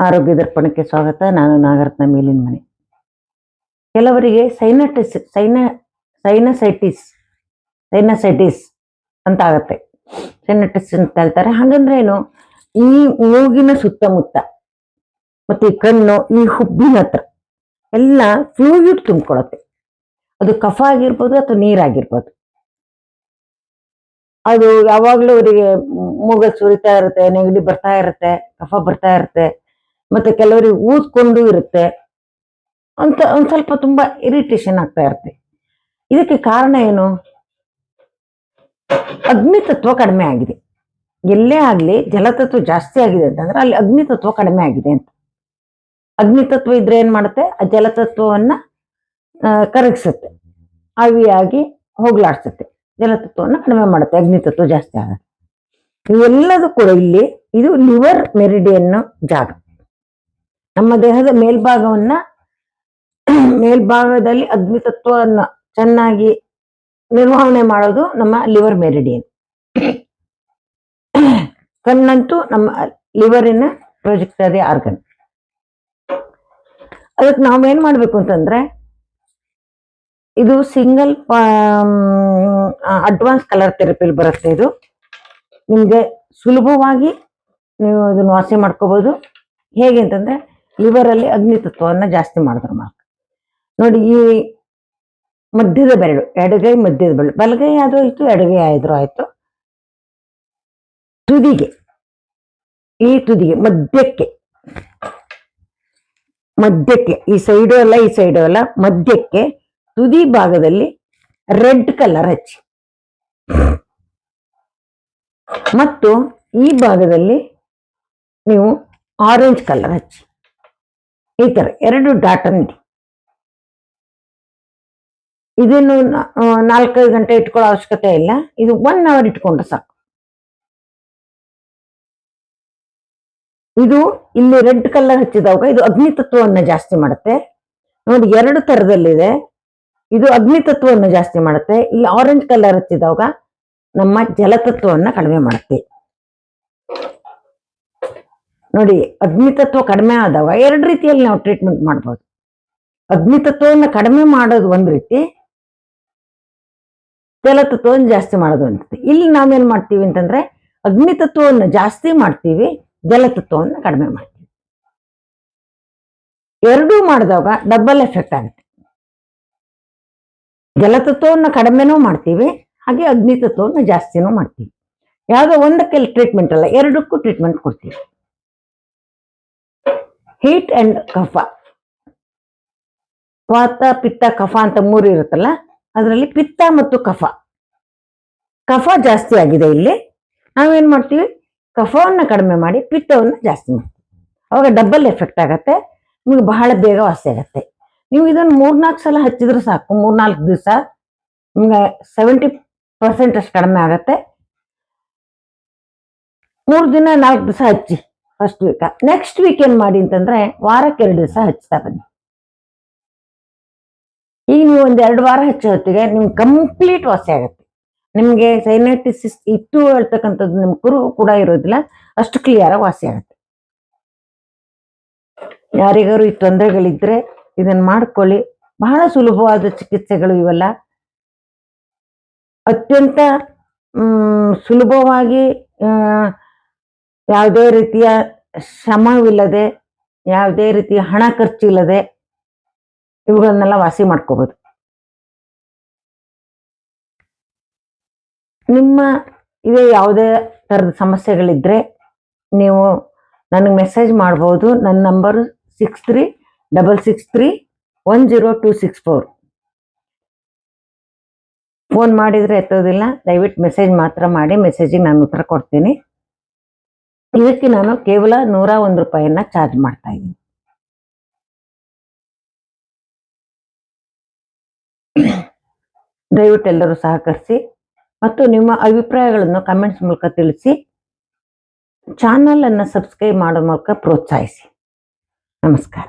ಆರೋಗ್ಯ ದರ್ಪಣಕ್ಕೆ ಸ್ವಾಗತ. ನಾನು ನಾಗರತ್ನ ಮೇಲಿನ ಮನೆ. ಕೆಲವರಿಗೆ ಸೈನಟಿಸ್, ಸೈನ, ಸೈನಸೈಟಿಸ್ ಸೈನಸೈಟಿಸ್ ಅಂತ ಆಗತ್ತೆ ಸೈನಟಿಸ್ ಅಂತ ಹೇಳ್ತಾರೆ. ಹಾಗಂದ್ರೆ ಏನು? ಈ ಮೂಗಿನ ಸುತ್ತಮುತ್ತ ಮತ್ತೆ ಈ ಕಣ್ಣು, ಈ ಹುಬ್ಬಿನ ಹತ್ರ ಎಲ್ಲ ಫ್ಲೂಯಿಡ್ ತುಂಬಿಕೊಳ್ಳುತ್ತೆ. ಅದು ಕಫ ಆಗಿರ್ಬೋದು ಅಥವಾ ನೀರಾಗಿರ್ಬೋದು. ಅದು ಯಾವಾಗಲೂ ಅವರಿಗೆ ಮೂಗ ಸುರಿತಾ ಇರುತ್ತೆ, ನೆಗಡಿ ಬರ್ತಾ ಇರುತ್ತೆ, ಕಫ ಬರ್ತಾ ಇರುತ್ತೆ, ಮತ್ತೆ ಕೆಲವರಿಗೆ ಊದ್ಕೊಂಡು ಇರುತ್ತೆ. ಅಂತ ಒಂದು ಸ್ವಲ್ಪ ತುಂಬಾ ಇರಿಟೇಷನ್ ಆಗ್ತಾ ಇರುತ್ತೆ. ಇದಕ್ಕೆ ಕಾರಣ ಏನು? ಅಗ್ನಿ ತತ್ವ ಕಡಿಮೆ ಆಗಿದೆ. ಎಲ್ಲೇ ಆಗ್ಲಿ ಜಲತತ್ವ ಜಾಸ್ತಿ ಆಗಿದೆ ಅಂತಂದ್ರೆ ಅಲ್ಲಿ ಅಗ್ನಿ ತತ್ವ ಕಡಿಮೆ ಆಗಿದೆ ಅಂತ. ಅಗ್ನಿ ತತ್ವ ಇದ್ರೆ ಏನ್ ಮಾಡುತ್ತೆ? ಆ ಜಲತತ್ವವನ್ನ ಕರಗಿಸುತ್ತೆ. ಆವಿಯಾಗಿ ಹೋಗ್ಲಾಡ್ಸುತ್ತೆ. ಜಲತತ್ವವನ್ನ ಕಡಿಮೆ ಮಾಡುತ್ತೆ ಅಗ್ನಿ ತತ್ವ ಜಾಸ್ತಿ ಆಗುತ್ತೆ. ಇವೆಲ್ಲದೂ ಕೂಡ ಇಲ್ಲಿ ಇದು ಲಿವರ್ ಮೆರಿಡಿಯನ್ ಜಾಗ. ನಮ್ಮ ದೇಹದ ಮೇಲ್ಭಾಗವನ್ನ ಮೇಲ್ಭಾಗದಲ್ಲಿ ಅಗ್ನಿ ತತ್ವವನ್ನ ಚೆನ್ನಾಗಿ ನಿರ್ವಹಣೆ ಮಾಡೋದು ನಮ್ಮ ಲಿವರ್ ಮೆರಿಡಿಯನ್. ಕಣ್ಣಂತೂ ನಮ್ಮ ಲಿವರಿನ ಪ್ರೊಜೆಕ್ಟರಿ ಆರ್ಗನ್. ಅದಕ್ಕೆ ನಾವೇನ್ ಮಾಡ್ಬೇಕು ಅಂತಂದ್ರೆ ಇದು ಸಿಂಗಲ್ ಅಡ್ವಾನ್ಸ್ ಕಲರ್ ಥೆರಪಿಲಿ ಬರುತ್ತೆ ಇದು. ನಿಮಗೆ ಸುಲಭವಾಗಿ ನೀವು ಇದನ್ನು ವಾಸಿ ಮಾಡ್ಕೋಬೋದು. ಹೇಗೆ ಅಂತಂದರೆ ಲಿವರಲ್ಲಿ ಅಗ್ನಿ ತತ್ವವನ್ನ ಜಾಸ್ತಿ ಮಾಡಿದ್ರೆ ಮಾರ್ಕ್ ನೋಡಿ, ಈ ಮಧ್ಯದ ಬೆರಳು, ಎಡಗೈ ಮಧ್ಯದ ಬೆರಳು, ಬಲಗೈ ಆದರೂ ಆಯಿತು, ಎಡಗೈ ಆದರೂ ಆಯಿತು. ತುದಿಗೆ, ಈ ತುದಿಗೆ, ಮಧ್ಯಕ್ಕೆ ಮಧ್ಯಕ್ಕೆ, ಈ ಸೈಡು ಅಲ್ಲ, ಈ ಸೈಡು ಅಲ್ಲ, ಮಧ್ಯಕ್ಕೆ ತುದಿ ಭಾಗದಲ್ಲಿ ರೆಡ್ ಕಲರ್ ಹಚ್ಚಿ. ಮತ್ತು ಈ ಭಾಗದಲ್ಲಿ ನೀವು ಆರೆಂಜ್ ಕಲರ್ ಹಚ್ಚಿ. ಈ ಥರ ಎರಡು ಡಾಟ್ ನೀಡಿ ಇದನ್ನು ನಾಲ್ಕೈದು ಗಂಟೆ ಇಟ್ಕೊಳ್ಳೋ ಅವಶ್ಯಕತೆ ಇಲ್ಲ. ಇದು ಒನ್ ಅವರ್ ಇಟ್ಕೊಂಡ್ರೆ ಸಾಕು. ಇದು ಇಲ್ಲಿ ರೆಡ್ ಕಲರ್ ಹಚ್ಚಿದಾಗ ಇದು ಅಗ್ನಿ ತತ್ವವನ್ನ ಜಾಸ್ತಿ ಮಾಡುತ್ತೆ. ನೋಡಿ ಎರಡು ತರದಲ್ಲಿದೆ. ಇದು ಅಗ್ನಿ ತತ್ವವನ್ನು ಜಾಸ್ತಿ ಮಾಡುತ್ತೆ. ಇಲ್ಲಿ ಆರೆಂಜ್ ಕಲರ್ ಹಚ್ಚಿದಾಗ ನಮ್ಮ ಜಲತತ್ವವನ್ನು ಕಡಿಮೆ ಮಾಡುತ್ತೆ. ನೋಡಿ, ಅಗ್ನಿ ತತ್ವ ಕಡಿಮೆ ಆದಾಗ ಎರಡು ರೀತಿಯಲ್ಲಿ ನಾವು ಟ್ರೀಟ್ಮೆಂಟ್ ಮಾಡ್ಬೋದು. ಅಗ್ನಿ ತತ್ವವನ್ನ ಕಡಿಮೆ ಮಾಡೋದು ಒಂದು ರೀತಿ ಜಲತತ್ವವನ್ನು ಜಾಸ್ತಿ ಮಾಡೋದು ಒಂದು ರೀತಿ. ಇಲ್ಲಿ ನಾವೇನು ಮಾಡ್ತೀವಿ ಅಂತಂದ್ರೆ, ಅಗ್ನಿ ತತ್ವವನ್ನು ಜಾಸ್ತಿ ಮಾಡ್ತೀವಿ ಜಲತತ್ವವನ್ನು ಕಡಿಮೆ ಮಾಡ್ತೀವಿ. ಎರಡೂ ಮಾಡಿದಾಗ ಡಬಲ್ ಎಫೆಕ್ಟ್ ಆಗುತ್ತೆ. ಜಲತತ್ವವನ್ನು ಕಡಿಮೆನೂ ಮಾಡ್ತೀವಿ, ಹಾಗೆ ಅಗ್ನಿ ತತ್ವವನ್ನು ಜಾಸ್ತಿನೂ ಮಾಡ್ತೀವಿ. ಯಾವುದೋ ಒಂದಕ್ಕೆ ಟ್ರೀಟ್ಮೆಂಟ್ ಅಲ್ಲ, ಎರಡಕ್ಕೂ ಟ್ರೀಟ್ಮೆಂಟ್ ಕೊಡ್ತೀವಿ. ಹೀಟ್ ಆ್ಯಂಡ್ ಕಫ ವಾತ ಪಿತ್ತ ಕಫ ಅಂತ ಮೂರು ಇರುತ್ತಲ್ಲ, ಅದರಲ್ಲಿ ಪಿತ್ತ ಮತ್ತು ಕಫ ಕಫ ಜಾಸ್ತಿ ಆಗಿದೆ ಇಲ್ಲಿ. ನಾವೇನು ಮಾಡ್ತೀವಿ? ಕಫವನ್ನು ಕಡಿಮೆ ಮಾಡಿ, ಪಿತ್ತವನ್ನು ಜಾಸ್ತಿ ಮಾಡ್ತೀವಿ. ಅವಾಗ ಡಬಲ್ ಎಫೆಕ್ಟ್ ಆಗುತ್ತೆ, ನಿಮಗೆ ಬಹಳ ಬೇಗ ವಾಸಿ ಆಗತ್ತೆ. ನೀವು ಇದನ್ನ ಮೂರ್ನಾಲ್ಕು ಸಲ ಹಚ್ಚಿದ್ರೆ ಸಾಕು, ಮೂರ್ನಾಲ್ಕು ದಿವಸ. ನಿಮ್ಗೆ ಸೆವೆಂಟಿ ಪರ್ಸೆಂಟ್ ಅಷ್ಟು ಕಡಿಮೆ ಆಗತ್ತೆ. ಮೂರು ದಿನ, ನಾಲ್ಕು ದಿವಸ ಹಚ್ಚಿ ಫಸ್ಟ್ ವೀಕ ನೆಕ್ಸ್ಟ್ ವೀಕ್ ಏನ್ ಮಾಡಿ ಅಂತಂದ್ರೆ, ವಾರಕ್ಕೆ ಎರಡು ದಿವಸ ಹಚ್ತಾ ಬನ್ನಿ. ಈಗ ನೀವು ಒಂದ್ ಎರಡು ವಾರ ಹಚ್ಚೋ ಹೊತ್ತಿಗೆ ನಿಮ್ಗೆ ಕಂಪ್ಲೀಟ್ ವಾಸಿ ಆಗುತ್ತೆ. ನಿಮ್ಗೆ ಸೈನೈಟಿಸಿಸ್ ಇತ್ತು ಹೇಳ್ತಕ್ಕಂಥದ್ದು ನಿಮ್ ಕುರು ಕೂಡ ಇರೋದಿಲ್ಲ, ಅಷ್ಟು ಕ್ಲಿಯರ್ ವಾಸಿ ಆಗುತ್ತೆ. ಯಾರಿಗಾರು ಈ ತೊಂದರೆಗಳಿದ್ರೆ ಇದನ್ನ ಮಾಡ್ಕೊಳ್ಳಿ. ಬಹಳ ಸುಲಭವಾದ ಚಿಕಿತ್ಸೆಗಳು ಇವೆಲ್ಲ. ಅತ್ಯಂತ ಸುಲಭವಾಗಿ ಯಾವುದೇ ರೀತಿಯ ಶ್ರಮವಿಲ್ಲದೆ, ಯಾವುದೇ ರೀತಿಯ ಹಣ ಖರ್ಚಿಲ್ಲದೆ ಇವುಗಳನ್ನೆಲ್ಲ ವಾಸಿ ಮಾಡ್ಕೋಬೋದು. ನಿಮ್ಮ ಇದೇ ಯಾವುದೇ ಥರದ ಸಮಸ್ಯೆಗಳಿದ್ದರೆ ನೀವು ನನಗೆ ಮೆಸೇಜ್ ಮಾಡ್ಬೋದು. ನನ್ನ number six three double six three one zero two six four. Phone ಮಾಡಿದರೆ ಎತ್ತೋದಿಲ್ಲ, ದಯವಿಟ್ಟು ಮೆಸೇಜ್ ಮಾತ್ರ ಮಾಡಿ, ಮೆಸೇಜಿಗೆ ನಾನು ಉತ್ತರ ಕೊಡ್ತೀನಿ. ಇದಕ್ಕೆ ನಾನು ಕೇವಲ ನೂರ ಒಂದು ರೂಪಾಯಿಯನ್ನು ಚಾರ್ಜ್ ಮಾಡ್ತಾ ಇದ್ದೀನಿ. ದಯವಿಟ್ಟು ಎಲ್ಲರೂ ಸಹಕರಿಸಿ ಮತ್ತು ನಿಮ್ಮ ಅಭಿಪ್ರಾಯಗಳನ್ನು ಕಮೆಂಟ್ಸ್ ಮೂಲಕ ತಿಳಿಸಿ, ಚಾನಲನ್ನು ಸಬ್ಸ್ಕ್ರೈಬ್ ಮಾಡೋ ಮೂಲಕ ಪ್ರೋತ್ಸಾಹಿಸಿ. ನಮಸ್ಕಾರ.